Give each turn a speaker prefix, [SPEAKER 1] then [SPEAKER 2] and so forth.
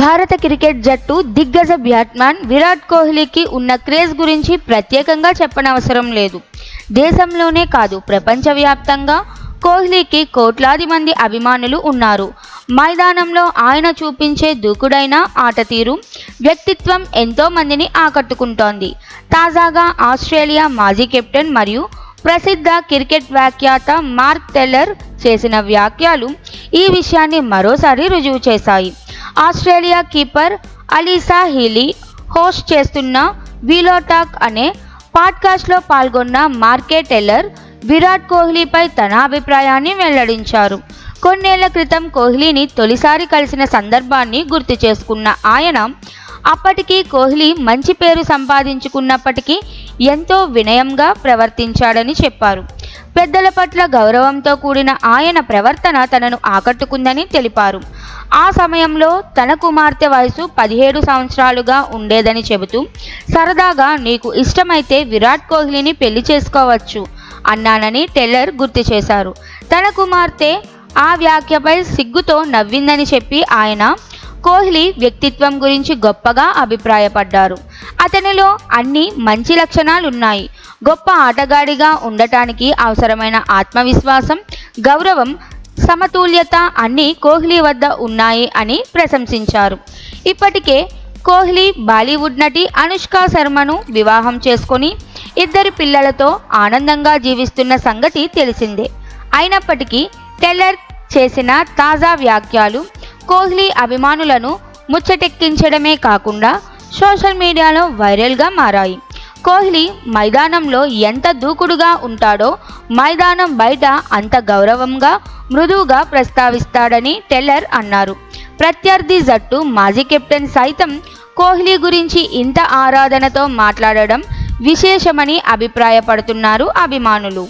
[SPEAKER 1] భారత క్రికెట్ జట్టు దిగ్గజ బ్యాట్మ్యాన్ విరాట్ కోహ్లీకి ఉన్న క్రేజ్ గురించి ప్రత్యేకంగా చెప్పనవసరం లేదు. దేశంలోనే కాదు ప్రపంచవ్యాప్తంగా కోహ్లీకి కోట్లాది మంది అభిమానులు ఉన్నారు. మైదానంలో ఆయన చూపించే దూకుడైన ఆట తీరు వ్యక్తిత్వం ఎంతో మందిని ఆకట్టుకుంటోంది. తాజాగా ఆస్ట్రేలియా మాజీ కెప్టెన్ మరియు ప్రసిద్ధ క్రికెట్ వ్యాఖ్యాత మార్క్ టెల్లర్ చేసిన వ్యాఖ్యలు ఈ విషయాన్ని మరోసారి రుజువు చేశాయి. Australia keeper Alyssa Healy host చేస్తున్న వీలోటాక్ అనే పాడ్కాస్ట్లో పాల్గొన్న మార్కెట్ టెల్లర్ విరాట్ కోహ్లీపై తన అభిప్రాయాన్ని వెల్లడించారు. కొన్నేళ్ళ క్రితం కోహ్లీని తొలిసారి కలిసిన సందర్భాన్ని గుర్తు చేసుకున్న ఆయన అప్పటికి కోహ్లీ మంచి పేరు సంపాదించుకున్నప్పటికీ ఎంతో వినయంగా ప్రవర్తించాడని చెప్పారు. పెద్దల పట్ల గౌరవంతో కూడిన ఆయన ప్రవర్తన తనను ఆకట్టుకుందని తెలిపారు. ఆ సమయంలో తన కుమార్తె వయసు పదిహేడు సంవత్సరాలుగా ఉండేదని చెబుతూ సరదాగా నీకు ఇష్టమైతే విరాట్ కోహ్లీని పెళ్ళి చేసుకోవచ్చు అన్నానని టెల్లర్ గుర్తు చేశారు. తన కుమార్తె ఆ వ్యాఖ్యపై సిగ్గుతో నవ్విందని చెప్పి ఆయన కోహ్లీ వ్యక్తిత్వం గురించి గొప్పగా అభిప్రాయపడ్డారు. అతనిలో అన్ని మంచి లక్షణాలున్నాయి. గొప్ప ఆటగాడిగా ఉండటానికి అవసరమైన ఆత్మవిశ్వాసం గౌరవం సమతుల్యత అన్నీ కోహ్లీ వద్ద ఉన్నాయి అని ప్రశంసించారు. ఇప్పటికే కోహ్లీ బాలీవుడ్ నటి అనుష్క శర్మను వివాహం చేసుకొని ఇద్దరు పిల్లలతో ఆనందంగా జీవిస్తున్న సంగతి తెలిసిందే. అయినప్పటికీ టెల్లర్ చేసిన తాజా వ్యాఖ్యలు కోహ్లీ అభిమానులను ముచ్చటెక్కించడమే కాకుండా సోషల్ మీడియాలో వైరల్గా మారాయి. కోహ్లీ మైదానంలో ఎంత దూకుడుగా ఉంటాడో మైదానం బయట అంత గౌరవంగా మృదువుగా ప్రస్తావిస్తాడని టెల్లర్ అన్నారు. ప్రత్యర్థి జట్టు మాజీ కెప్టెన్ సైతం కోహ్లీ గురించి ఇంత ఆరాధనతో మాట్లాడడం విశేషమని అభిప్రాయపడుతున్నారు అభిమానులు.